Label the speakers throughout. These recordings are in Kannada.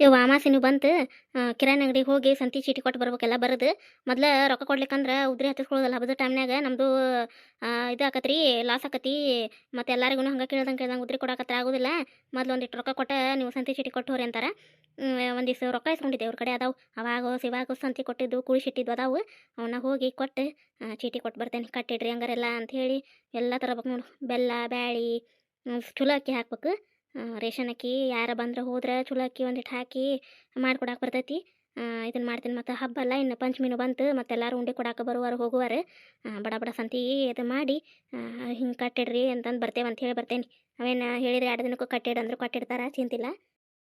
Speaker 1: ಇವು ನೀವು ಬಂತು ಕಿರಾಣಿ ಅಂಗಡಿಗೆ ಹೋಗಿ ಸಂತಿ ಚೀಟಿ ಕೊಟ್ಟು ಬರ್ಬೇಕೆಲ್ಲ ಬರೋದು. ಮೊದಲ ರೊಕ್ಕ ಕೊಡ್ಲಿಕ್ಕಂದ್ರೆ ಉದ್ರಿ ಹತ್ತಿಸ್ಕೊಳ್ಳೋದಲ್ಲ ಹಬ್ಬದ ಟೈಮ್ನಾಗ ನಮ್ಮದು ಇದು ಆಕತ್ರಿ ಲಾಸ್ ಆಕತಿ ಮತ್ತು ಎಲ್ಲರಿಗೂ ಹಂಗೆ ಕೇಳ್ದಂಗೆ ಕೇಳ್ದಂಗೆ ಉದ್ರಿ ಕೊಡಕತ್ರ ಆಗೋದಿಲ್ಲ. ಮೊದಲು ಒಂದಿಟ್ಟು ರೊಕ್ಕ ಕೊಟ್ಟ ನೀವು ಸಂತಿ ಚೀಟಿ ಕೊಟ್ಟು ಹೋರಿ ಅಂತಾರೆ. ಒಂದಿವ್ಸ ರೊಕ್ಕ ಇಸ್ಕೊಂಡಿದ್ದೆ ಅವ್ರ ಕಡೆ ಅದಾವು. ಅವಾಗ, ಸಿವಾಗ ಸಂತಿ ಕೊಟ್ಟಿದ್ದು ಕುಳಿಸಿಟ್ಟಿದ್ದು ಅದಾವು. ಅವನ್ನ ಹೋಗಿ ಕೊಟ್ಟು ಚೀಟಿ ಕೊಟ್ಟು ಬರ್ತೇನೆ, ಕಟ್ಟಿಡ್ರಿ ಹಂಗಾರೆಲ್ಲ ಅಂತ ಹೇಳಿ ಎಲ್ಲ ತರಬೇಕು ನೋಡು. ಬೆಲ್ಲ, ಬ್ಯಾಳಿ ಚುಲೋ ಅಕ್ಕಿ ಹಾಕ್ಬೇಕು. ರೇಷನ್ ಅಕ್ಕಿ ಯಾರ ಬಂದ್ರೆ ಹೋದ್ರೆ ಚಲೋ ಅಕ್ಕಿ ಒಂದಿಟ್ಟು ಹಾಕಿ ಮಾಡ್ಕೊಡಕ್ಕೆ ಬರ್ತೈತಿ. ಇದನ್ನು ಮಾಡ್ತೀನಿ ಮತ್ತು ಹಬ್ಬ ಅಲ್ಲ, ಇನ್ನು ಪಂಚಮಿನೂ ಬಂತು ಮತ್ತು ಎಲ್ಲರೂ ಉಂಡೆ ಕೊಡಾಕ ಬರುವಾರು ಹೋಗುವಾರು. ಬಡ ಬಡ ಸಂತಿ ಇದು ಮಾಡಿ ಹಿಂಗೆ ಕಟ್ಟಿಡ್ರಿ ಅಂತಂದು ಬರ್ತೇವೆ ಅಂತ ಹೇಳಿ ಬರ್ತೇನೆ. ಅವೇನು ಹೇಳಿದ್ರೆ ಎರಡು ದಿನಕ್ಕೂ ಕಟ್ಟಿಡ್ ಅಂದ್ರೆ ಕಟ್ಟಿಡ್ತಾರೆ, ಚಿಂತಿಲ್ಲ.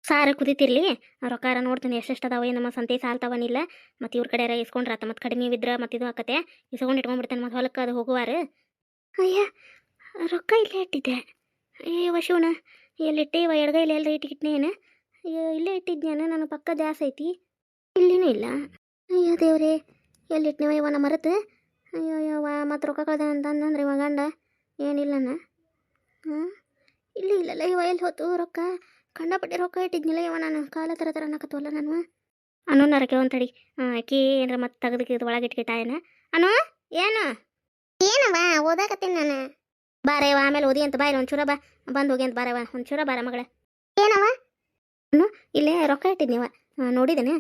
Speaker 1: ಸಾರು ಕುದಿತಿರ್ಲಿ, ರೊಕ್ಕಾರ ನೋಡ್ತೀನಿ ಎಷ್ಟೆಷ್ಟು ಅದಾವ ನಮ್ಮ ಸಂತೆ ಸಾಲ್ತಾವನಿಲ್ಲ ಮತ್ತು ಇವ್ರ ಕಡೆ ಇಸ್ಕೊಂಡ್ರ ಆತ ಮತ್ತು ಕಡಿಮೆ ವಿದ್ರ ಮತ್ತು ಇದು ಆಕತೆ. ಇಸ್ಕೊಂಡು ಇಟ್ಕೊಂಡ್ಬಿಡ್ತೇನೆ ಮತ್ತು ಹೊಲಕ್ಕೆ ಅದು ಹೋಗುವಾರು. ಅಯ್ಯ, ರೊಕ್ಕ ಇಲ್ಲೇ ಇಟ್ಟಿದ್ದೆ ಅಯ್ಯೋ ಶಿವನ ಎಲ್ಲಿಟ್ಟೆ ಇವ ಎಡಗೈಲಿ ಎಲ್ಲ ಅಯ್ಯೋ, ಇಲ್ಲೇ ಇಟ್ಟಿದ್ನ್ಯಾನ? ನನ್ನ ಪಕ್ಕ ಜಾಸ್ತಿ ಐತಿ. ಇಲ್ಲಿನೂ ಇಲ್ಲ. ಅಯ್ಯೋ ದೇವ್ರೇ ಎಲ್ಲಿಟ್ನೇವ ಇವನ ಮರೆತು ಅಯ್ಯೋ ಯವ್ವ ಮತ್ತು ರೊಕ್ಕ ಕಳ್ದ ಅಂತಂದ್ರೆ ಇವ ಗಂಡ? ಏನಿಲ್ಲನ ಹಾಂ? ಇಲ್ಲಿ ಇಲ್ಲಲ್ಲ ಇವ, ಎಲ್ಲಿ ಹೊತ್ತು ರೊಕ್ಕ? ಕಂಡಪಟ್ಟೆ ರೊಕ್ಕ ಇಟ್ಟಿದ್ನಿಲ್ಲ ಇವ ನಾನು. ಕಾಲ ಥರ ಥರ ಅನ್ನಕತ್ತವಲ್ಲ ನಾನು. ಅನು ನರಕೆ ಒಂದು ತಡಿ. ಆಕಿ ಏನಾರ ಮತ್ತೆ ತೆಗೆದಕ್ಕೆ ಒಳಗೆ ಇಟ್ಕಿಟ್ಟ ಏನ? ಅನು? ಏನು? ಏನವ ಓದಾಕತ್ತೀನಿ ನಾನು. ಬಾರೇವ ಆಮೇಲೆ ಓದಿ ಅಂತ ಬಾಯಿಲ್ಲ ಒಂಚೂರ ಬಾ. ಬಂದು ಹೋಗಿ ಅಂತ ಬಾರವ ಒಂಚೂರ ಬಾರ ಮಗಳ. ಏನವ ಇಲ್ಲೇ ರೊಕ್ಕ ಇಟ್ಟಿದ್ನಿವ ನೋಡಿದ್ದೇನೆ.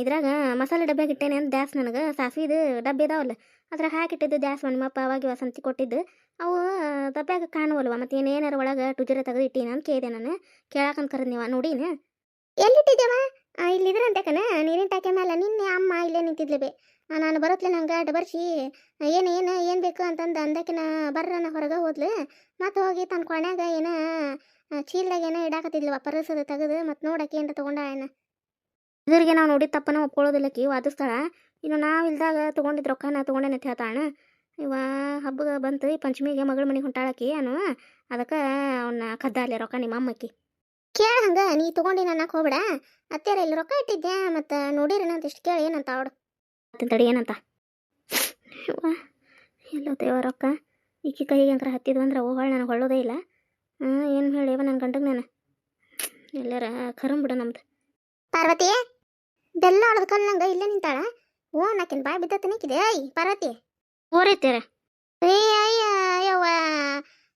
Speaker 1: ಇದ್ರಾಗ ಮಸಾಲೆ ಡಬ್ಬ್ಯಾಗ ಇಟ್ಟೇನೆ ಅಂತ ದ್ಯಾಸ್ ನನಗೆ. ಸಾಸಿವೆದು ಡಬ್ಬಿ ಇದಾವಲ್ಲ ಅದ್ರಾಗ ಹಾಕಿಟ್ಟಿದ್ದು ದ್ಯಾಸ್ ಮಣ್ಣಪ್ಪ ಅವಾಗ ಇವ ಸಂತಿ ಕೊಟ್ಟಿದ್ದು. ಅವು ಡಬ್ಬ್ಯಾಗ ಕಾಣುವಲ್ವ ಮತ್ತೆ ಏನೇನಾರ ಒಳಗೆ ಟುಜರೆ ತೆಗೆದು ಇಟ್ಟೀನಿ ಅಂತ ಕೇಳಿದೆ ನಾನು. ಕೇಳಾಕಂತ ಕರೆದ್ನಿವ ನೋಡಿನ? ಎಲ್ಲಿಟ್ಟಿದ್ದೇವ ಇಲ್ಲಿದ್ರಂತೆಕನ ನೀರಿನ ಟಾಕೆ ಮೇಲೆ ನಿನ್ನೆ ಅಮ್ಮ ಇಲ್ಲೇ ನಿಂತಿದ್ಲೇ ನಾನು ಬರೋತ್ಲೆ ನಂಗೆ ಅಡ್ಡ ಬರ್ಸಿ. ಏನು ಏನು ಏನು ಬೇಕು ಅಂತಂದು ಅಂದಕಿನ ನಾ ಹೊರಗೆ ಹೋದ್ಲು. ಮತ್ತೆ ಹೋಗಿ ತನ್ನ ಕೊನೆಯಾಗ ಏನ ಚೀಲ್ದಾಗ ಏನೋ ಇಡಾಕತ್ತಿದ್ಲವ ಪರಸದ ತೆಗೆದು ಮತ್ತೆ ನೋಡಕ್ಕೆ ಏನು ತೊಗೊಂಡ ಏನ ಇದ್ರಿಗೆ ನಾವು ನೋಡಿ ತಪ್ಪನ ಒಪ್ಕೊಳ್ಳೋದಿಲ್ಲಕಿ ವಾದಿಸ್ತಾಳ ಇನ್ನು ನಾವು ಇಲ್ದಾಗ ತೊಗೊಂಡಿದ್ದು ರೊಕ್ಕನ ತೊಗೊಂಡೇನೆ ಅಂತ ಹೇಳ್ತಾಳ ಇವ ಹಬ್ಬ ಬಂತು, ಈ ಪಂಚಮಿಗೆ ಮಗಳ ಮನೆಗೆ ಹೊಂಟಾಳಕಿ ಅನು. ಅದಕ್ಕೆ ಅವನ್ನ ಕದ್ದಾಲೆ ರೊಕ್ಕ ನಿಮ್ಮ ಅಮ್ಮಕ್ಕಿ ಕೇಳ ಹಂಗ, ನೀ ತಗೊಂಡಿ ಅನ್ನಕ್ಕೆ ಹೋಗ್ಬೇಡ. ಅತ್ತೆರ ಇಲ್ಲಿ ರೊಕ್ಕ ಇಟ್ಟಿದ್ದೆ ಮತ್ತು ನೋಡಿರಿ ಅಂತ ಇಷ್ಟು ಕೇಳಿ ಏನಂತ ಅವಡು ತಡಿ ಏನಂತ? ಎಲ್ಲೋ ದೇವ ರೊಕ್ಕ. ಈಕಿ ಕೈಗೆ ಅಂಕರ ಹತ್ತಿದ್ವು ಅಂದ್ರೆ ಅವು ಹೊಳ್ ನನಗೆ ಹೊಳ್ಳೋದೇ ಇಲ್ಲ. ಏನು ಹೇಳಿವ ನನ್ನ ಗಂಡಗೆ ನಾನು? ಎಲ್ಲಾರ ಕರಂ ಬಿಡು ನಮ್ದು. ಪಾರ್ವತಿ ಬೆಲ್ಲ ಹೊಡೆದ ನಂಗೆ ಇಲ್ಲೇ ನಿಂತಾಳ. ಓ ನಾಕಿನ ಬಾಯ್ ಬಿದ್ದತ್ತ ನಿಕ್ಕಿದೆ ಐ ಪಾರ್ವತಿ. ಓರೈತೇರ ಏ ಅಯ್ಯ ಯವ್ವ.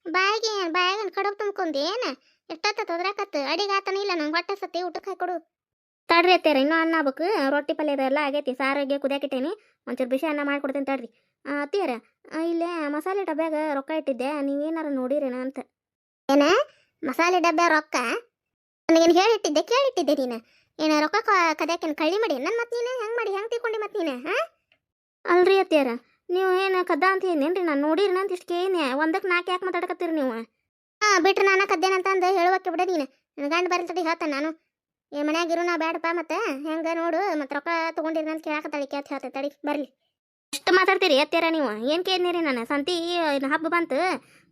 Speaker 1: ಬಾಯಿಗೆ ಬಾಯಾಗ ಕಡಬ್ ತುಂಬ್ಕೊಂಡಿ ಏನು? ಎಷ್ಟೊತ್ತ ತೊದ್ರಾಕತ್ತು? ಅಡಿಗೆ ಆತನ ಇಲ್ಲ ನಂಗೆ ಹೊಟ್ಟೆ ಸತಿ ಊಟಕ್ಕೆ ಹಾಕೊಡು. ತಡ್ರಿ ಅತ್ತೇರ ಇನ್ನೂ ಅನ್ನ ಆಗ್ಬೇಕು. ರೊಟ್ಟಿ ಪಲ್ಯ ಎಲ್ಲ ಆಗೈತಿ ಸಾರಿಗೆ ಕುದಿಯಾಕಿಟ್ಟೇನಿ. ಒಂಚೂರು ಬಿಸಿ ಅನ್ನ ಮಾಡ್ಕೊಡ್ತೀನಿ ತಡ್ರಿ. ಅತ್ತಿಯರ ಇಲ್ಲೇ ಮಸಾಲೆ ಡಬ್ಬ್ಯಾಗ ರೊಕ್ಕ ಇಟ್ಟಿದ್ದೆ ನೀವೇನಾರ ನೋಡಿರೇನ ಅಂತ. ಏನ ಮಸಾಲೆ ಡಬ್ಬ ರೊಕ್ಕ? ನನಗೇನು ಹೇಳಿಟ್ಟಿದ್ದೆ ಕೇಳಿಟ್ಟಿದ್ದೆ ನೀನು. ಏನ ರೊಕ್ಕ ಕದ್ಯಾಕೇನು ಕಳ್ಳಿ ಮಾಡಿ? ನನ್ನ ಮತ್ತೆ ನೀನು ಹೆಂಗೆ ಮಾಡಿ ಹೆಂಗೆ ತಿಳ್ಕೊಂಡಿ ಮತ್ತೆ ನೀನು ಹಾಂ? ಅಲ್ರಿ ಅತ್ತಿಯರ ನೀವು ಏನು ಕದ್ದ ಅಂತ ಏನೇನ್ರಿ ನಾನು ನೋಡಿರಿ ಅಂತ ಇಷ್ಟು ಕೇನೆ ಒಂದಕ್ಕೆ ನಾಲ್ಕು ಯಾಕೆ ಮಾತಾಡ್ಕತ್ತೀರಿ ನೀವು? ಹಾಂ ಬಿಟ್ರೆ ನಾನು ಕದ್ದೇನಂತ ಅಂದು ಹೇಳುವಕ್ಕೆ ಬಿಡ ನೀನು. ನನ್ನ ಗಂಡ ತಡಿ ಹೇಳ್ತಾನೆ ನಾನು. ಏ ಮನ್ಯಾಗ ಇರೋನ ನಾ ಬೇಡಪ್ಪ ಮತ್ತೆ. ಹೆಂಗ ನೋಡು ಮತ್ತೆ ರೊಕ್ಕ ತೊಗೊಂಡಿರಿ ಅಂತ ಕೇಳಾಕತ್ತಾಳಿ ಕೇಳ್ತ ಹೇಳ್ತೆ ತಡಿ, ಬರ್ಲಿ. ಅಷ್ಟು ಮಾತಾಡ್ತೀರಿ ಎತ್ತೀರ ನೀವು? ಏನು ಕೇಳಿದ್ನಿರಿ ನಾನು ಸಂತಿ ಹಬ್ಬ ಬಂತು.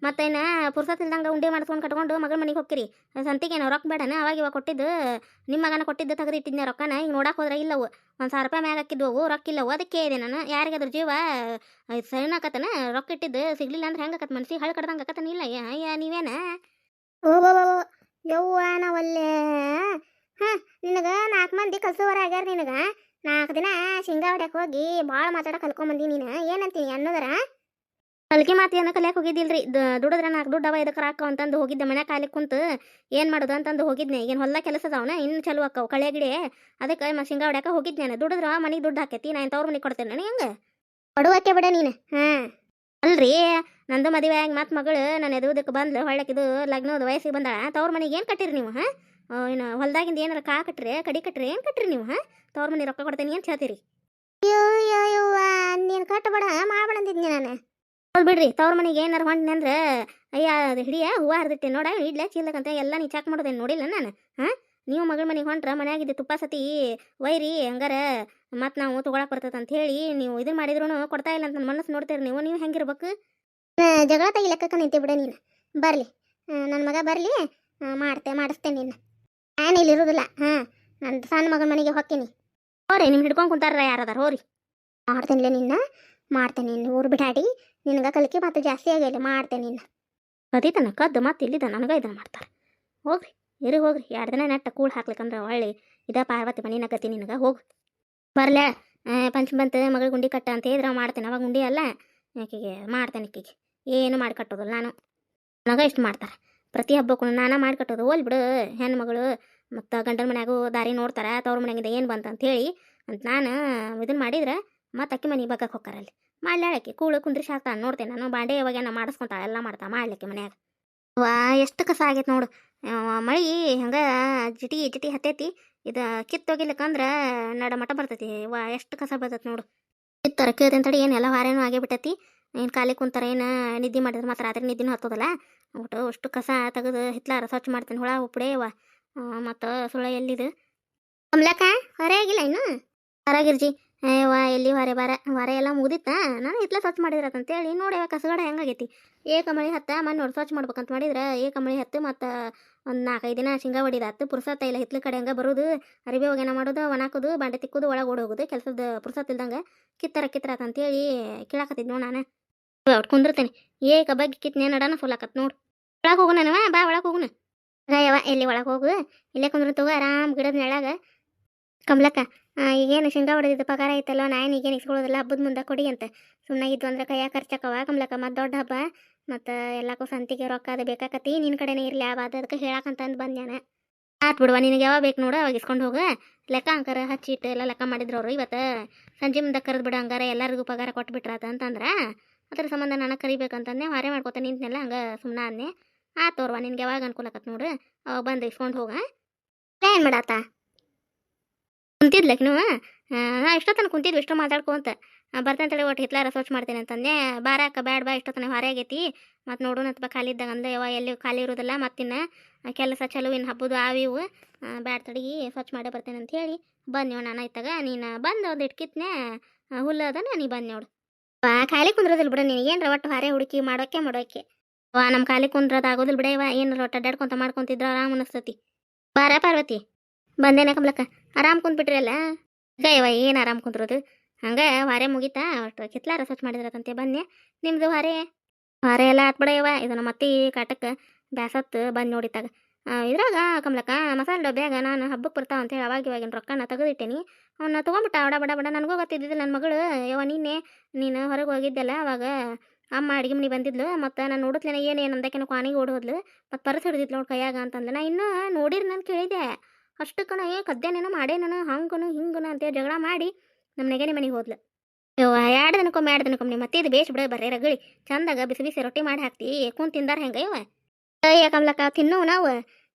Speaker 1: ಮತ್ತೆ ಇನ್ನು ಪುರ್ಸತ್ ಇಲ್ದಂಗೆ ಉಂಡೆ ಮಾಡಿಸ್ಕೊಂಡು ಕಟ್ಕೊಂಡು ಮಗಳ ಮನೆಗೆ ಹೋಗ್ತೀರಿ. ಸಂತಿಗೆ ಏನು ರೊಕ್ಕ ಬೇಡನ, ಅವಾಗ ಇವಾಗ ಕೊಟ್ಟಿದ್ದು. ನಿಮ್ಮ ಮಗನ ಕೊಟ್ಟಿದ್ದು ತೆಗೆದು ಇಟ್ಟಿದ್ನೆ ರೊಕ್ಕನ, ಈಗ ನೋಡಕ್ಕೆ ಹೋದ್ರೆ ಇಲ್ಲವು. ಒಂದು ಸಾವಿರ ರೂಪಾಯಿ ಮ್ಯಾಗ ಹಾಕಿದ್ವು ರೊಕ್ಕ ಇಲ್ಲವು. ಅದಕ್ಕೆ ಕೇಳಿದೆ ನಾನು. ಯಾರಿಗಾದ್ರ ಜೀವ? ಸರಿನಾಕತ್ತನ ರೊಕ್ಕ ಇಟ್ಟಿದ್ದು. ಸಿಗ್ಲಿಲ್ಲ ಅಂದ್ರೆ ಹೆಂಗೆ ಆಕತ್ ಮನ್ಸಿಗೆ? ಹಳ್ಳು ಕಡ್ದಂಗೆ ಇಲ್ಲ. ಅಯ್ಯ, ನೀವೇನ? ಓ. ಯವ್ವ, ನಾವಲ್ಲೇ. ಹಾಂ ನಿನಗೆ ನಾಲ್ಕು ಮಂದಿ ಕಲ್ಸೋವರ ಆಗ್ಯಾರ ನಿನಗೆ? ನಾಲ್ಕು ದಿನ ಶೇಂಗಾ ಹೊಡ್ಯಾಕ ಹೋಗಿ ಭಾಳ ಮಾತಾಡಕ್ಕೆ ಕಲ್ಕೊಂಬಂದಿ ನೀನು. ಏನಂತೀನಿ ಅನ್ನೋದರ? ಕಲ್ಕಿ ಮಾತು ಏನೋ ಕಲಿಯಕ್ಕೆ ಹೋಗಿದ್ದಿಲ್ರಿ? ದುಡಿದ್ರೆ ನಾಲ್ಕು ದುಡ್ಡವ ಇದಕ್ಕೆ ರಾಕ ಅಂತಂದು ಹೋಗಿದ್ದೆ ಮನೆ ಕಾಲಿ ಕುಂತು ಏನು ಮಾಡೋದು ಅಂತಂದು ಹೋಗಿದ್ನೆ. ಏನು ಹೊಲ ಕೆಲಸ ಅದಾವನ ಇನ್ನು ಚಲೋ ಅಕ್ಕವು ಕಳೆ ಗಿಡೆ ಅದಕ್ಕೆ ಮ ಶೇಂಗಾ ಹೊಡ್ಯಾಕ ಹೋಗಿದ್ನೆ ನಾನು ದುಡಿದ್ರ ಮನೆಗೆ ದುಡ್ಡು ಹಾಕೈತಿ ನಾನು ಇಂಥವ್ರ ಮನೆಗೆ ಕೊಡ್ತೇನೆ ನಾನು ಹೆಂಗೆ? ಕೊಡುವಕ್ಕೆ ಬಿಡ ನೀನು. ಹಾಂ. ಅಲ್ರಿ ನಂದು ಮದುವೆ ಆಗಿ ಮತ್ತೆ ಮಗಳು ನಾನು ಎದುರುದಕ್ಕೆ ಬಂದ್ಲು ಹೊಳ್ಳಕ್ಕಿದು ಲಗ್ನದ ವಯಸ್ಸಿಗೆ ಬಂದಾಳ. ತವ್ರ ಮನೆಗೆ ಏನು ಕಟ್ಟಿರಿ ನೀವು ಹಾಂ? ಏನು ಹೊಲ್ದಾಗಿಂದ ಏನಾರ ಕಾ ಕಟ್ರಿ ಕಡಿ ಕಟ್ರಿ ಏನು ಕಟ್ರಿ ನೀವು ಹಾಂ? ತವ್ರ ಮನೆ ರೊಕ್ಕ ಕೊಡ್ತೇನೆ ಅಂತ ಹೇಳ್ತೀರಿ ನೀನು ಕಟ್ಟಬೇಡ ಮಾಡಬೇಡ ಅಂದಿದ್ನಿ ನಾನು. ಹೌದು ಬಿಡ್ರಿ ತವ್ರ ಮನೆಗೆ ಏನಾರ ಹೊಂಟ್ನಿ ಅಂದ್ರೆ ಅಯ್ಯ ಅದು ಹಿಡಿಯ ಹೂವು ಹರಿದಿಟ್ಟೆ ನೋಡ ಇಡ್ಲೆ ಚೀಲಕ್ಕಂತ ಎಲ್ಲ ನೀ ಚೆಕ್ ಮಾಡೋದೇನು ನೋಡಿಲ್ಲ ನಾನು ಹಾಂ? ನೀವು ಮಗಳ ಮನೆಗೆ ಹೊಂಟ್ರ ಮನ್ಯಾಗಿದ್ದೆ ತುಪ್ಪ ಸತಿ ಒಯ್ರಿ ಹಂಗಾರ ಮತ್ತೆ ನಾವು ತೊಗೊಳಕ್ಕೆ ಬರ್ತದೆ ಅಂತ ಹೇಳಿ ನೀವು ಇದನ್ನ ಮಾಡಿದ್ರು ಕೊಡ್ತಾ ಇಲ್ಲ ಅಂತ ನನ್ನ ಮನಸ್ಸು ನೋಡ್ತೀರಿ ನೀವು ನೀವು ಹೆಂಗಿರ್ಬೇಕು? ಜಗಳ ತೆಗಿಲಕ್ಕ ನಿಂತೆ ಬಿಡ ನೀನು ಬರಲಿ ನನ್ನ ಮಗ ಬರಲಿ ಮಾಡ್ತೆ ಮಾಡಿಸ್ತೇನೆ ನಿನ್ನ. ನಾನು ಇಲ್ಲಿ ಇರೋದಿಲ್ಲ. ಹಾಂ ನನ್ನ ಸಣ್ಣ ಮಗನ ಮನೆಗೆ ಹೋಗ್ತೀನಿ ಹೋರಿ ನಿಮ್ಮ ಹಿಡ್ಕೊಂಡು ಕುಂತಾರ ಯಾರದಾರ ಹೋರಿ. ಮಾಡ್ತೇನಿಲ್ಲ ನಿನ್ನ, ಮಾಡ್ತೇನೆ ನಿನ್ನ ಊರು ಬಿಡಾಡಿ. ನಿನಗ ಕಲಿಕೆ ಮಾತು ಜಾಸ್ತಿ ಆಗಿಲ್ಲ ಮಾಡ್ತೇನೆ ನಿನ್ನ. ಕದೀತನ, ಕದ್ದು ಮತ್ತೆ ಇಲ್ಲಿದ ನನಗೆ ಇದನ್ನ ಮಾಡ್ತಾರೆ. ಹೋಗ್ರಿ, ಇರಿ ಹೋಗ್ರಿ ಎರಡು ದಿನ ನೆಟ್ಟ ಕೂಳು ಹಾಕ್ಲಿಕ್ಕಂದ್ರೆ ಒಳ್ಳೆ ಇದ ಪಾರ್ವತಿ ಮನೆ ನಗತಿ ನಿನಗ, ಹೋಗು. ಬರ್ಲೆ ಪಂಚಮ ಬಂತ ಮಗಳ ಗುಂಡಿ ಕಟ್ಟ ಅಂತ ಹೇಳಿದ್ರೆ ಮಾಡ್ತೇನೆ, ಅವಾಗ ಗುಂಡಿ ಅಲ್ಲ, ಆಕೆಗೆ ಮಾಡ್ತೇನೆ ಆಕೆಗೆ. ಏನು ಮಾಡಿ ಕಟ್ಟೋದಿಲ್ಲ ನಾನು. ನನಗ ಇಷ್ಟು ಮಾಡ್ತಾರೆ. ಪ್ರತಿ ಹಬ್ಬಕ್ಕೂ ನಾನು ಮಾಡಿ ಕಟ್ಟೋದು. ಹೋಲ್ ಬಿಡು, ಹೆಣ್ಮಗಳು ಮತ್ತು ಗಂಡನ ಮನ್ಯಾಗೂ ದಾರಿ ನೋಡ್ತಾರೆ, ತವ್ರ ಮನ್ಯಾಗಿಂದ ಏನು ಬಂತ ಹೇಳಿ ಅಂತ ನಾನು ಇದನ್ನ ಮಾಡಿದ್ರೆ ಮತ್ತು ಅಕ್ಕಿ ಮನೆಗೆ ಬಗ್ಗಕ್ಕೆ ಹೋಗ್ತಾರಲ್ಲಿ ಮಾಡ್ಲಾಳಕ್ಕೆ, ಕೂಳು ಕುಂದ್ರಿ ಹಾಕ್ತಾನೆ ನೋಡ್ತೇನೆ ನಾನು ಬಾಂಡೆ ಯಾವಾಗ ಮಾಡಿಸ್ಕೊಂತಾಳೆ, ಎಲ್ಲ ಮಾಡ್ತಾ ಮಾಡ್ಲಿಕ್ಕೆ ಮನ್ಯಾಗ. ವಾ, ಎಷ್ಟು ಕಸ ಆಗೈತೆ ನೋಡು. ಮಳೆ ಹಂಗೆ ಜಿಟಿ ಜಿಟಿ ಹತ್ತೈತಿ. ಇದು ಕಿತ್ತೋಗಿಲ್ಲಕ್ಕಂದ್ರೆ ನಡ ಮಟ ಬರ್ತೈತಿ. ವಾ, ಎಷ್ಟು ಕಸ ಬರ್ತೈತಿ ನೋಡು. ಕಿತ್ತರ ಕೇಳ್ತೇನೆ ತಡಿ ಏನು ಎಲ್ಲ ವಾರೇನೂ ಆಗೇ ಬಿಟ್ಟೈತಿ. ಏನು ಖಾಲಿ ಕುಂತಾರೆ ಏನು? ನಿದ್ದೆ ಮಾಡಿದ್ರೆ ಮಾತ್ರ ರಾತ್ರಿ ನಿದ್ದೆನೂ ಹತ್ತೋದಲ್ಲ? ಒಟ್ಟು ಅಷ್ಟು ಕಸ ತೆಗೆದು ಹಿತ್ಲಾರ ಸ್ವಚ್ಛ ಮಾಡ್ತೀನಿ. ಹುಳ ಉಪ್ಪಡೇವ ಮತ್ತು ಸುಳ ಎಲ್ಲಿದು? ಅಮ್ಲಕ್ಕ ಹೊರ ಆಗಿಲ್ಲ ಇನ್ನು? ಹೊರಗಿರ್ಜಿ. ವಾ ಎಲ್ಲಿ ಹೊರೆ ಬಾರ? ಹೊರೆ ಎಲ್ಲ ಮುಗಿದಿತ್ತಾ? ನಾನು ಹಿತ್ಲ ಸ್ವಚ್ಛ ಮಾಡಿದ್ರತ್ತಂತೇಳಿ ನೋಡಿ ಕಸಗಡ ಹೆಂಗಾಗೈತಿ. ಏ ಕಮಳಿ ಹತ್ತ ಮನೆ ನೋಡಿ ಸ್ವಚ್ಛ ಮಾಡ್ಬೇಕಂತ ಮಾಡಿದ್ರೆ ಏ ಕಮಳಿ ಹತ್ತು ಮತ್ತು ಒಂದು ನಾಲ್ಕೈದು ದಿನ ಶೇಂಗಾ ಹೊಡಿದಾತು ಪುರ್ಸತ್ತ ಇಲ್ಲ ಹಿತ್ಲ ಕಡೆ ಹಂಗೆ ಬರೋದು. ಅರಿಬಿ ಹೋಗೇನ ಮಾಡೋದು ಒಣಾಕೋದು ಬಾಂಡೆ ತಿಕ್ಕೋದು ಒಳಗೆ ಓಡೋಗೋದು ಹೋಗೋದು. ಕೆಲಸದ ಪುರ್ಸತ್ ಇಲ್ದಂಗೆ ಕಿತ್ತರ ಕಿತ್ತರ ಅಂತೇಳಿ ಕೇಳಾಕತ್ತಿದ್ ನೋಡಿ ನಾನು. ಒಟ್ಟು ಕುಂದಿರ್ತೇನೆ. ಏಕ ಬಗ್ಗೆ ಕಿತ್ನೇ ನಡನ ಸೋಲಾಕತ್ ನೋಡು. ಒಳಗೆ ಹೋಗುನವ ಬಾ ಒಳಗೆ ಹೋಗುನ. ಯವ ಎಲ್ಲಿ ಒಳಗೆ ಹೋಗು? ಇಲ್ಲೇ ಕುಂದ್ರ ತಗೋ, ಆರಾಮ್ ಗಿಡದ ನೆಳಾಗ. ಕಮಲಕ್ಕ ಈಗೇನು ಶೇಂಗಾ ಹೊಡೆದಿದ್ದು ಪಗಾರ ಐತಲ್ಲ ನಾನು ಈಗೇನು ಇಸ್ಕೊಳ್ಳೋದಿಲ್ಲ ಹಬ್ಬದ ಮುಂದೆ ಕೊಡಿ ಅಂತ. ಸುಮ್ಮನೆ ಇದ್ದು ಅಂದ್ರೆ ಕೈಯಾಗ ಖರ್ಚಕ್ಕವ ಕಮಲಕ್ಕ, ಮತ್ತು ದೊಡ್ಡ ಹಬ್ಬ. ಮತ್ತು ಎಲ್ಲಕ್ಕೂ ಸಂತಿಗೆ ರೊಕ್ಕ ಅದು ಬೇಕಾಕತಿ. ನಿನ್ನ ಕಡೆನೇ ಇರಲಿ, ಆ ಬಾದ ಅದಕ್ಕೆ ಹೇಳಕ್ಕಂತಂದು ಬಂದು ನಾನು ಆತ್ ಬಿಡುವ, ನಿನಗೆ ಯಾವಾಗ ಬೇಕು ನೋಡು, ಅವಾಗ ಇಸ್ಕೊಂಡು ಹೋಗು. ಲೆಕ್ಕ ಅಂಕಾರ ಹಚ್ಚಿಟ್ಟು ಎಲ್ಲ ಲೆಕ್ಕ ಮಾಡಿದ್ರು ಅವರು ಇವತ್ತು. ಸಂಜೆ ಮುಂದೆ ಕರೆದು ಬಿಡು, ಹಂಗಾರೆ ಎಲ್ಲರಿಗೂ ಪಗಾರ ಕೊಟ್ಬಿಟ್ರಾತ ಅಂತಂದ್ರೆ. ಅದ್ರ ಸಂಬಂಧ ನನಗೆ ಕರಿಬೇಕಂತಂದೆ, ವಾರೆ ಮಾಡ್ಕೊತ ನಿಂತನೆಲ್ಲ, ಹಂಗೆ ಸುಮ್ಮನೆ ಅನ್ನೆ ಆ ತೋರ್ವ ನಿನ್ಗೆ ಯಾವಾಗ ಅನ್ಕೊಲಕತ್ ನೋಡು, ಅವಾಗ ಬಂದು ಇಸ್ಕೊಂಡು ಹೋಗ. ಏನು ಮಾಡಾತ? ಕುಂತಿದ್ಲಕ್ ನೀವು? ನಾ ಇಷ್ಟೊತ್ತನ ಕುಂತಿದ್ವಿ ಇಷ್ಟು ಮಾತಾಡ್ಕೊಂತ ಬರ್ತೇನೆ ತಡಿ ಒಟ್ಟು ಹಿತ್ಲಾರ ಸ್ವಚ್ಛ ಮಾಡ್ತೇನೆ ಅಂತಂದೆ. ಬಾರಾಕ ಬ್ಯಾಡ್ ಬಾ, ಇಷ್ಟೊತ್ತನ ಹೊರಗೈತಿ ಮತ್ತು ನೋಡೋಣ ಅಂತ ಖಾಲಿ ಇದ್ದಾಗ ಅಂದೆ ಯಾವ ಎಲ್ಲಿ ಖಾಲಿ ಇರೋದಿಲ್ಲ ಮತ್ತಿನ್ನ ಕೆಲಸ ಚಲೋ ಇನ್ನು ಹಬ್ಬದು ಆವಿವು ಬ್ಯಾಡ ತಡಿ ಸ್ವಚ್ಛ ಮಾಡೇ ಬರ್ತೇನೆ ಅಂತ ಹೇಳಿ ಬಂದ್ಯೋ ನಾನು ಇತ್ತಾಗ. ನೀನು ಬಂದು ಒಂದು ಇಟ್ಕಿತ್ನೆ, ಹುಲ್ಲು ಅದನ, ನೀ ಬನ್ನಿ ನೋಡು. ವಾ ಖಾಲಿ ಕುಂದ್ರದಿಲ್ಲ ಬಿಡ ನಿನಗೇನ್ರ ಒಟ್ಟು ಹಾರೆ ಹುಡುಕಿ ಮಾಡೋಕೆ ಮಾಡೋಕೆ. ವಾ ನಮ್ಮ ಖಾಲಿ ಕುಂದ್ರದ ಆಗೋದಿಲ್ಲ ಬಿಡ ಇವ ಏನಾರ ಒಟ್ಟು ಅಡ್ಡಾಡ್ಕೊಂತ ಮಾಡ್ಕೊಂತಿದ್ರ ಆರಾಮ್ ಅನಿಸ್ತತಿ. ಬಾರ ಪಾರ್ವತಿ. ಬಂದೇನೆ ಕಮಲಕ್ಕ. ಆರಾಮ್ ಕುಂತ್ಬಿಟ್ರಲ್ಲ ಇವ ಏನ್ ಆರಾಮ್ ಕುಂದ್ರೋದು? ಹಂಗ ವಾರೆ ಮುಗಿತಾ? ಒಟ್ಟು ಕಿತ್ಲಾರ ಸ್ವಚ್ಛ ಮಾಡಿದ್ರತಂತೆ ಬನ್ನಿ. ನಿಮ್ದು ವಾರೆ ವಾರೆ ಎಲ್ಲ ಆತ್ ಬಿಡ ಇವ ಇದನ್ನ ಮತ್ತೆ ಕಾಟಕ್ಕೆ ಬ್ಯಾಸತ್ತು ಬಂದು ನೋಡಿತಾಗ ಇದ್ರಾಗ ಕಮಲಕ್ಕ, ಮಸಾಲೆ ಡಬ್ಬ್ಯಾಗ ನಾನು ಹಬ್ಬಕ್ಕೆ ಬರ್ತಾವ ಅಂತೇಳಿ ಅವಾಗ ಇವಾಗಿನ ರೊಕ್ಕನ ತೆಗೆದಿಟ್ಟೇನಿ. ಅವನ್ನ ತೊಗೊಂಬಿಟ್ಟ ಬಡ ಬಡ ಬಡ, ನನಗೂ ಗೊತ್ತಿದ್ದಿದ್ದು ನನ್ನ ಮಗಳು. ಯಾವ ನಿನ್ನೆ ನೀನು ಹೊರಗೆ ಹೋಗಿದ್ದೆಲ್ಲ, ಅವಾಗ ಅಮ್ಮ ಅಡಿಗೆ ಮನೆ ಬಂದಿದ್ಲು, ಮತ್ತು ನಾನು ನೋಡಿದ್ಲೇನ ಏನು ಏನು ಕ್ವಾನಿಗೆ ಓಡಿ ಓಡೋದ್ಲು ಮತ್ತು ಪರ್ಸ್ ಹಿಡಿದಿತ್ತು ನೋಡಿ ಕೈಯಾಗ ಅಂತಂದ್ರೆ ನಾ ಇನ್ನೂ ನೋಡಿರಿ ನಾನು ಕೇಳಿದೆ ಅಷ್ಟಕ್ಕನ, ಏ ಕದ್ದೇನೇನೋ ಮಾಡೇನನ ಹಂಗನು, ಹಿಂಗನು ಅಂತೇಳಿ ಜಗಳ ಮಾಡಿ ನಮ್ಮ ನೆಗೆನೆ ಮನೆಗೆ ಹೋದ್ಲು. ಯವ್ವ, ಎರಡು ದಿನಕ್ಕೊಮ್ಮೆ ಎರಡು ದಿನಕ್ಕೊಮ್ಮೆ, ಮತ್ತೆ ಇದು ಬೇಸ್ ಬಿಡ, ಬರ್ರಿ, ರಗಳಿ. ಚಂದಾಗ ಬಿಸಿ ಬಿಸಿ ರೊಟ್ಟಿ ಮಾಡಿ ಹಾಕ್ತಿ ಕುಂತ್ ತಿಂದಾರ ಹೆಂಗೆ ಇವ ಅಯ್ಯ ಕಮಲಕ್ಕ ತಿನ್ನೋ ನಾವು.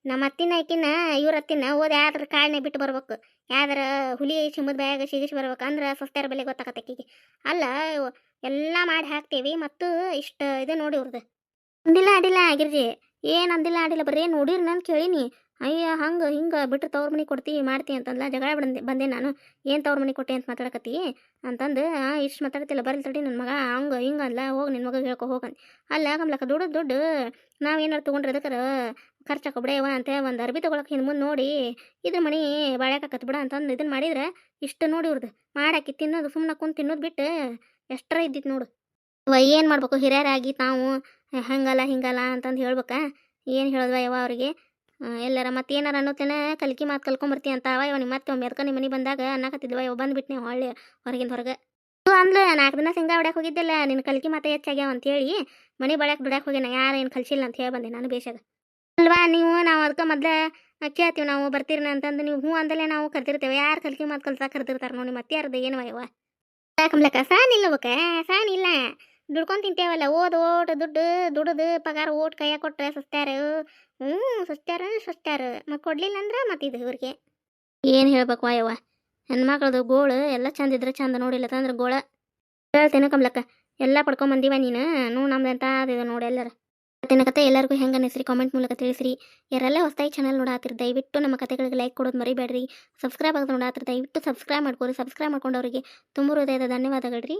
Speaker 1: ನಮ್ಮ ಅತ್ತಿನ ಆಕಿನ, ಇವ್ರ ಅತ್ತಿನ ಓದ್ ಯಾವ್ದಾರ ಕಾಳನೆ ಬಿಟ್ಟು ಬರ್ಬೇಕು. ಯಾವ್ದಾರ ಹುಲಿ ಚಿಮ್ಮದ ಬ್ಯಾಗ ಸಿಗಿಸಿ ಬರ್ಬೇಕಂದ್ರೆ ಸಸ್ತ್ಯಾರ ಬೆಲೆ ಗೊತ್ತಾಕತ್ತಕ್ಕಿಗೆ ಅಲ್ಲ, ಎಲ್ಲ ಮಾಡಿ ಹಾಕ್ತೀವಿ ಮತ್ತು ಇಷ್ಟ ಇದು ನೋಡಿ ಇವ್ರದ್ದು ಅಂದಿಲ್ಲ ಅಡಿಲ್ಲ ಆಗಿರ್ರಿ ಏನು ಅಂದಿಲ್ಲ ಅಡಿಲ್ಲ ಬರೀ ನೋಡಿರಿ ನಾನು ಕೇಳೀನಿ. ಅಯ್ಯ, ಹಂಗೆ, ಹಿಂಗೆ ಬಿಟ್ಟು ತವ್ರ ಮನೆ ಕೊಡ್ತೀವಿ ಮಾಡ್ತೀವಿ ಅಂತಂದ್ಲ, ಜಗಳ ಬಂದೆ ಬಂದೆ ನಾನು. ಏನು ತವ್ರ ಮನೆ ಕೊಟ್ಟೆ ಅಂತ ಮಾತಾಡಕತ್ತಿ? ಅಂತಂದು ಇಷ್ಟು ಮಾತಾಡ್ತಿಲ್ಲ ಬರಲಿ ತಡಿ ನನ್ನ ಮಗ, ಹಂಗೆ, ಹಿಂಗೆ ಅಲ್ಲ ಹೋಗಿ ನಿನ್ನ ಮಗ ಹೇಳ್ಕೊ ಹೋಗಂತ ಅಲ್ಲ ಕಮ್ಲಕ್ಕ ದುಡ್ಡು ದುಡ್ಡು, ನಾವು ಏನಾರು ತೊಗೊಂಡ್ರೆ ಅದಕ್ಕೆ ಖರ್ಚು ಹಾಕೊಬಿಡೇವ ಅಂತ ಒಂದು ಅರ್ಬಿ ತೊಗೊಳಕ್ಕೆ ಹಿಂದೆ ಮುಂದೆ ನೋಡಿ, ಇದ್ರ ಮನೆ ಬಾಳ್ಯಾಕತ್ ಬಿಡ ಅಂತಂದು ಇದನ್ನು ಮಾಡಿದ್ರೆ ಇಷ್ಟು ನೋಡಿ ಇವ್ರದ್ದು ಮಾಡಾಕಿ ತಿನ್ನೋದು ಸುಮ್ಮನೆ ಕುಂತು ತಿನ್ನೋದು ಬಿಟ್ಟು ಎಷ್ಟರ ಇದ್ದಿತ್ತು ನೋಡು. ಇವ ಏನು ಮಾಡ್ಬೇಕು? ಹಿರಿಯರಾಗಿ ತಾವು, ಹಂಗಲ್ಲ, ಹಿಂಗಲ್ಲ ಅಂತಂದು ಹೇಳ್ಬೇಕಾ? ಏನು ಹೇಳಿದ್ವ ಯಾವ ಅವ್ರಿಗೆ? ಎಲ್ಲಾರ ಮತ್ತೆ ಏನಾರ ಅನ್ನೋತೇನ ಕಲ್ಕಿ ಮಾತು ಕಲ್ಕೊಂಬರ್ತಿ ಅಂತ ಅವ ಇವ ಮತ್ತೆ ಒಮ್ಮೆ ಎದ್ಕ ನಿಮ್ಮ ಮನೆ ಬಂದಾಗ ಅನ್ನಕತ್ತಿದ್ವ. ಇವ ಬಂದ್ಬಿಟ್ನೆ ಹೊಳ್ಳಿ ಹೊರಗಿಂದ ಹೊರಗೆ. ಅಂದ್ಲು ನಾಲ್ಕು ದಿನ ಸಿಂಗ ಹೊಡ್ಯಾಕ ಹೋಗಿದ್ದಿಲ್ಲ. ನಿನ್ನ ಕಲ್ಕಿ ಮಾತೆ ಹೆಚ್ಚಾಗ್ಯಾವ ಅಂತೇಳಿ ಮನೆ ಬಳಕ್ಕೆ ದುಡ್ಯಾಕ ಹೋಗ್ಯಾನ. ಯಾರು ಏನು ಕಲ್ಸಿಲ್ಲ ಅಂತ ಹೇಳಿ ಬಂದೆ ನಾನು ಬೇಷಾಗ. ಅಲ್ವಾ, ನೀವು ನಾವು ಅದಕ್ಕೆ ಮೊದ್ಲ ಕೇಳ್ತೀವಿ, ನಾವು ಬರ್ತೀರಿ ಅಂತಂದು ನೀವು ಹ್ಞೂ ಅಂದಲೇ ನಾವು ಕರ್ತಿರ್ತೇವೆ ಯಾರು ಕಲ್ಕಿ ಮಾತು ಕಲ್ಸಾಕ ಕರ್ತಿರ್ತಾರೆ ನೋಡಿ ಮತ್ತೆ ಯಾರ್ದು ಏನು ವಯವ ಕಮ್ಲಕ್ಕ, ಸಾನ್ ಇಲ್ಲ ಬಕ ಸಾನ್ ಇಲ್ಲ. ದುಡ್ಕೊಂಡ್ ತಿಂತೇವಲ್ಲ. ಓದ್ ಓಟ್ ದುಡ್ಡು ದುಡ್ದು, ಪಗಾರ ಓಟ್ ಕೈಯಾಗ ಕೊಟ್ರೆ ಸಸ್ತ್ಯಾರ. ಹ್ಞೂ, ಸಸ್ತ್ಯಾರ ಸಸ್ತ್ಯಾರ. ಮತ್ತೆ ಕೊಡ್ಲಿಲ್ಲ ಅಂದ್ರೆ ಮತ್ತೆ ಇದು ಇವ್ರಿಗೆ. ಏನು ಹೇಳ್ಬೇಕು ಯವ್ವ ಹೆಣ್ಮಕ್ಳದು ಗೋಳು ಎಲ್ಲ ಚಂದ ಇದ್ರೆ ಚಂದ ನೋಡಿಲ್ಲ ತಂದ್ರೆ ಗೋಳ. ಹೇಳ್ತೇನೆ ಕಮ್ಲಕ್ಕ, ಎಲ್ಲ ಪಡ್ಕೊಂಬಂದಿವ ನೀನು? ನೂ ನಮ್ದಂತ ಅದಿದೆ ನೋಡಿ ಎಲ್ಲರ. ಮತ್ತೆ ಕತೆ, ಎಲ್ಲರಿಗೂ ಹೆಂಗೆ ಅನ್ನಿಸ್ರಿ? ಕಾಮೆಂಟ್ ಮೂಲಕ ತಿಳಿಸ್ರಿ. ಯಾರೆಲ್ಲ ಹೊಸದಾಗಿ ಚಾನಲ್ ನೋಡಾತಿರ್, ದಯವಿಟ್ಟು ನಮ್ಮ ಕತೆಗಳಿಗೆ ಲೈಕ್ ಕೊಡೋದು ಮರಿಬೇಡ್ರಿ. ಸಬ್ಸ್ಕ್ರೈಬ್ ಆಗೋದು ನೋಡಾತ್ರಿ, ದಯವಿಟ್ಟು ಸಬ್ಸ್ಕ್ರೈಬ್ ಮಾಡ್ಕೊರಿ. ಸಬ್ಸ್ಕ್ರೈಬ್ ಮಾಡ್ಕೊಂಡವರಿಗೆ ತುಂಬ ಹೃದಯದ ಧನ್ಯವಾದಗಳು ರೀ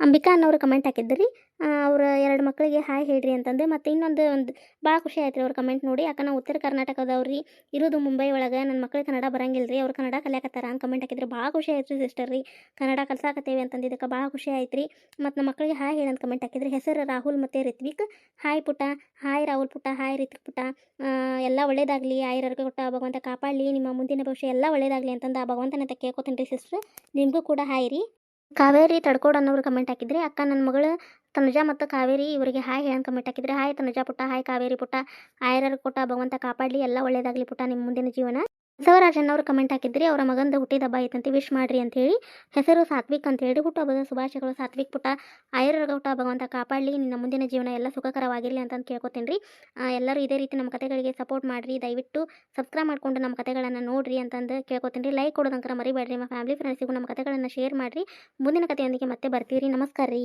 Speaker 1: ಅಂಬಿಕಾ ಅನ್ನೋರು ಕಮೆಂಟ್ ಹಾಕಿದ್ರಿ. ಅವ್ರ ಎರಡು ಮಕ್ಕಳಿಗೆ ಹಾಯ್ ಹೇಳ್ರಿ ಅಂತಂದು, ಮತ್ತು ಇನ್ನೊಂದು ಒಂದು ಭಾಳ ಖುಷಿ ಆಯ್ತು ರೀ ಅವ್ರ ಕಮೆಂಟ್ ನೋಡಿ. ಯಾಕೆ ನಾವು ಉತ್ತರ ಕರ್ನಾಟಕದವ್ರಿ, ಇರೋದು ಮುಂಬೈ ಒಳಗೆ ನನ್ನ ಮಕ್ಳಿಗೆ ಕನ್ನಡ ಬರಂಗಿಲ್ಲ ರೀ ಅವ್ರು ಕನ್ನಡ ಕಲಿಯಾಕತ್ತಾರ ಅಂತ ಕಮೆಂಟ್ ಹಾಕಿದ್ರೆ. ಭಾಳ ಖುಷಿ ಆಯ್ತು ರೀ ಸಿಸ್ಟರ್ ರೀ. ಕನ್ನಡ ಕಲ್ಸಾಕತ್ತೇವೆ ಅಂತಂದಿದ್ದಕ್ಕೆ ಭಾಳ ಖುಷಿ ಆಯ್ತು ರೀ ಮತ್ತು ನಮ್ಮ ಮಕ್ಕಳಿಗೆ ಹಾಯ್ ಹೇಳಿ ಅಂತ ಕಮೆಂಟ್ ಹಾಕಿದ್ರೆ. ಹೆಸರು ರಾಹುಲ್ ಮತ್ತು ರಿತ್ವಿಕ್. ಹಾಯ್ ಪುಟ ಹಾಯ್ ರಾಹುಲ್ ಪುಟ ಹಾಯ್ ರಿತ್ವಿಕ್ ಪುಟ ಎಲ್ಲ ಒಳ್ಳೇದಾಗಲಿ. ಆಯುರ್ವೇದ ಕೊಟ್ಟ ಭಗವಂತ ಕಾಪಾಡಲಿ. ನಿಮ್ಮ ಮುಂದಿನ ಭವಿಷ್ಯ ಎಲ್ಲ ಒಳ್ಳೇದಾಗಲಿ ಅಂತಂದು ಆ ಭಗವಂತನ ಕೇಳ್ಕೊತೀನಿ ರೀ ಸಿಸ್ಟರ್ ನಿಮಗೂ ಕೂಡ ಹಾಯ್ ರೀ. ಕಾವೇರಿ ತಡ್ಕೋಡ್ ಅನ್ನೋರು ಕಮೆಂಟ್ ಹಾಕಿದ್ರಿ, ಅಕ್ಕ ನನ್ನ ಮಗಳು ತನುಜಾ ಮತ್ತು ಕಾವೇರಿ ಇವರಿಗೆ ಹಾಯ್ ಹೇಳನ್ ಕಮೆಂಟ್ ಹಾಕಿದ್ರೆ, ಹಾಯ್ ತನುಜಾ ಪುಟ್ಟ, ಹಾಯ್ ಕಾವೇರಿ ಪುಟ್ಟ ಆಯರ ಕೊಟ್ಟ ಭಗವಂತ ಕಾಪಾಡಲಿ, ಎಲ್ಲ ಒಳ್ಳೇದಾಗಲಿ ಪುಟ್ಟ ನಿಮ್ಮ ಮುಂದಿನ ಜೀವನ. ಬಸವರಾಜ್ ಅವರು ಕಮೆಂಟ್ ಹಾಕಿದ್ರಿ, ಅವರ ಹುಟ್ಟಿದ ಹಬ್ಬ ಐತಂತೆ ವಿಶ್ ಮಾಡ್ರಿ ಅಂತ ಹೇಳಿ ಹೆಸರು ಸಾತ್ವಿಕ್ ಅಂತ ಹೇಳಿ ಹುಟ್ಟುಹಬ್ಬದ ಶುಭಾಶಯಗಳು ಸಾತ್ವಿಕ್ ಪುಟ ಆಯರರ್ ಹುಟ್ಟ ಭಗವಂತ ಕಾಪಾಡಲಿ, ನಿನ್ನ ಮುಂದಿನ ಜೀವನ ಎಲ್ಲ ಸುಖಕರವಾಗಿರಲಿ ಅಂತ ಕೇಳ್ಕೊತೀನಿ ರೀ ಎಲ್ಲರೂ ಇದೇ ರೀತಿ ನಮ್ಮ ಕತೆಗಳಿಗೆ ಸಪೋರ್ಟ್ ಮಾಡಿರಿ, ದಯವಿಟ್ಟು ಸಬ್ಸ್ಕ್ರೈಬ್ ಮಾಡಿಕೊಂಡು ನಮ್ಮ ಕತೆಗಳನ್ನು ನೋಡ್ರಿ ಅಂತಂದು ಕೇಳ್ಕೊತೀನಿ ರೀ ಲೈಕ್ ಕೊಡೋದಂಕರ ಮರಿಬೇಡ್ರಿ, ನಮ್ಮ ಫ್ಯಾಮಿಲಿ ಫ್ರೆಂಡ್ಸಿಗೂ ನಮ್ಮ ಕತೆಗಳನ್ನು ಶೇರ್ ಮಾಡಿರಿ. ಮುಂದಿನ ಕತೆಯೊಂದಿಗೆ ಮತ್ತೆ ಬರ್ತೀವಿ ರೀ ನಮಸ್ಕಾರ ರೀ